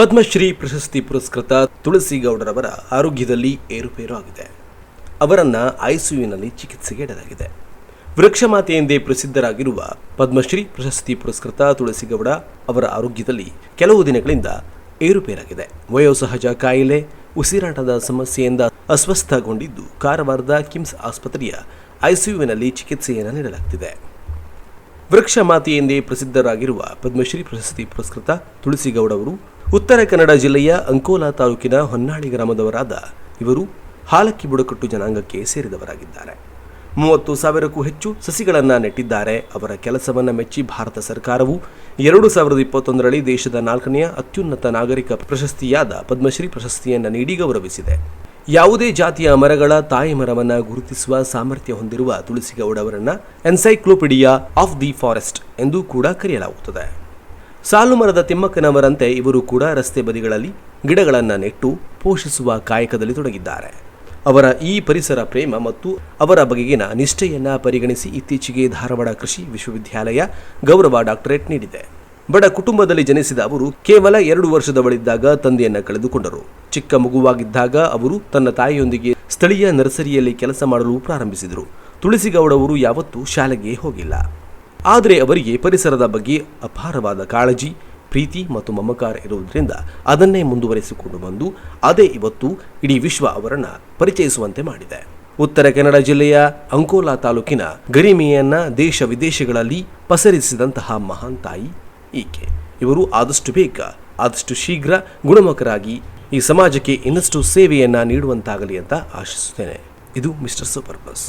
ಪದ್ಮಶ್ರೀ ಪ್ರಶಸ್ತಿ ಪುರಸ್ಕೃತ ತುಳಸಿಗೌಡರವರ ಆರೋಗ್ಯದಲ್ಲಿ ಏರುಪೇರು ಆಗಿದೆ. ಅವರನ್ನ ಐಸಿಯುನಲ್ಲಿ ಚಿಕಿತ್ಸೆಗೆ ಇಡಲಾಗಿದೆ. ವೃಕ್ಷಮಾತೆ ಎಂದೇ ಪ್ರಸಿದ್ಧರಾಗಿರುವ ಪದ್ಮಶ್ರೀ ಪ್ರಶಸ್ತಿ ಪುರಸ್ಕೃತ ತುಳಸಿಗೌಡ ಅವರ ಆರೋಗ್ಯದಲ್ಲಿ ಕೆಲವು ದಿನಗಳಿಂದ ಏರುಪೇರಾಗಿದೆ. ವಯೋಸಹಜ ಕಾಯಿಲೆ, ಉಸಿರಾಟದ ಸಮಸ್ಯೆಯಿಂದ ಅಸ್ವಸ್ಥಗೊಂಡಿದ್ದು ಕಾರವಾರದ ಕಿಮ್ಸ್ ಆಸ್ಪತ್ರೆಯ ಐಸಿಯುವಿನಲ್ಲಿ ಚಿಕಿತ್ಸೆಯನ್ನು ನೀಡಲಾಗುತ್ತಿದೆ ವೃಕ್ಷ ಮಾತೆಯೆಂದೇ ಪ್ರಸಿದ್ಧರಾಗಿರುವ ಪದ್ಮಶ್ರೀ ಪ್ರಶಸ್ತಿ ಪುರಸ್ಕೃತ ತುಳಸಿಗೌಡ ಅವರು ಉತ್ತರ ಕನ್ನಡ ಜಿಲ್ಲೆಯ ಅಂಕೋಲಾ ತಾಲೂಕಿನ ಹೊನ್ನಾಳಿ ಗ್ರಾಮದವರಾದ ಇವರು ಹಾಲಕ್ಕಿ ಬುಡಕಟ್ಟು ಜನಾಂಗಕ್ಕೆ ಸೇರಿದವರಾಗಿದ್ದಾರೆ. ಮೂವತ್ತು ಸಾವಿರಕ್ಕೂ ಹೆಚ್ಚು ಸಸಿಗಳನ್ನು ನೆಟ್ಟಿದ್ದಾರೆ. ಅವರ ಕೆಲಸವನ್ನು ಮೆಚ್ಚಿ ಭಾರತ ಸರ್ಕಾರವು ಎರಡು ಸಾವಿರದ ಇಪ್ಪತ್ತೊಂದರಲ್ಲಿ ದೇಶದ ನಾಲ್ಕನೆಯ ಅತ್ಯುನ್ನತ ನಾಗರಿಕ ಪ್ರಶಸ್ತಿಯಾದ ಪದ್ಮಶ್ರೀ ಪ್ರಶಸ್ತಿಯನ್ನು ನೀಡಿ ಗೌರವಿಸಿದೆ. ಯಾವುದೇ ಜಾತಿಯ ಮರಗಳ ತಾಯಿ ಮರವನ್ನು ಗುರುತಿಸುವ ಸಾಮರ್ಥ್ಯ ಹೊಂದಿರುವ ತುಳಸಿಗೌಡ ಅವರನ್ನು ಎನ್ಸೈಕ್ಲೋಪಿಡಿಯಾ ಆಫ್ ದಿ ಫಾರೆಸ್ಟ್ ಎಂದು ಕೂಡ ಕರೆಯಲಾಗುತ್ತದೆ. ಸಾಲು ಮರದ ತಿಮ್ಮಕ್ಕನವರಂತೆ ಇವರು ಕೂಡ ರಸ್ತೆ ಬದಿಗಳಲ್ಲಿ ಗಿಡಗಳನ್ನು ನೆಟ್ಟು ಪೋಷಿಸುವ ಕಾಯಕದಲ್ಲಿ ತೊಡಗಿದ್ದಾರೆ. ಅವರ ಈ ಪರಿಸರ ಪ್ರೇಮ ಮತ್ತು ಅವರ ಬಗೆಗಿನ ನಿಷ್ಠೆಯನ್ನು ಪರಿಗಣಿಸಿ ಇತ್ತೀಚೆಗೆ ಧಾರವಾಡ ಕೃಷಿ ವಿಶ್ವವಿದ್ಯಾಲಯ ಗೌರವ ಡಾಕ್ಟರೇಟ್ ನೀಡಿದೆ. ಬಡ ಕುಟುಂಬದಲ್ಲಿ ಜನಿಸಿದ ಅವರು ಕೇವಲ ಎರಡು ವರ್ಷದವಳಿದ್ದಾಗ ತಂದೆಯನ್ನು ಕಳೆದುಕೊಂಡರು. ಚಿಕ್ಕ ಮಗುವಾಗಿದ್ದಾಗ ಅವರು ತನ್ನ ತಾಯಿಯೊಂದಿಗೆ ಸ್ಥಳೀಯ ನರ್ಸರಿಯಲ್ಲಿ ಕೆಲಸ ಮಾಡಲು ಪ್ರಾರಂಭಿಸಿದರು. ತುಳಸಿಗೌಡ ಅವರು ಯಾವತ್ತೂ ಶಾಲೆಗೆ ಹೋಗಿಲ್ಲ. ಆದರೆ ಅವರಿಗೆ ಪರಿಸರದ ಬಗ್ಗೆ ಅಪಾರವಾದ ಕಾಳಜಿ, ಪ್ರೀತಿ ಮತ್ತು ಮಮಕಾರ ಇರುವುದರಿಂದ ಅದನ್ನೇ ಮುಂದುವರಿಸಿಕೊಂಡು ಬಂದು ಅದೇ ಇವತ್ತು ಇಡೀ ವಿಶ್ವ ಅವರನ್ನು ಪರಿಚಯಿಸುವಂತೆ ಮಾಡಿದೆ. ಉತ್ತರ ಕನ್ನಡ ಜಿಲ್ಲೆಯ ಅಂಕೋಲಾ ತಾಲೂಕಿನ ಗರಿಮೆಯನ್ನ ದೇಶ ವಿದೇಶಗಳಲ್ಲಿ ಪಸರಿಸಿದಂತಹ ಮಹಾನ್ ತಾಯಿ ಈಕೆ. ಇವರು ಆದಷ್ಟು ಬೇಗ, ಆದಷ್ಟು ಶೀಘ್ರ ಗುಣಮುಖರಾಗಿ ಈ ಸಮಾಜಕ್ಕೆ ಇನ್ನಷ್ಟು ಸೇವೆಯನ್ನ ನೀಡುವಂತಾಗಲಿ ಅಂತ ಆಶಿಸುತ್ತೇನೆ. ಇದು ಮಿಸ್ಟರ್ ಸೂಪರ್ ಬಸ್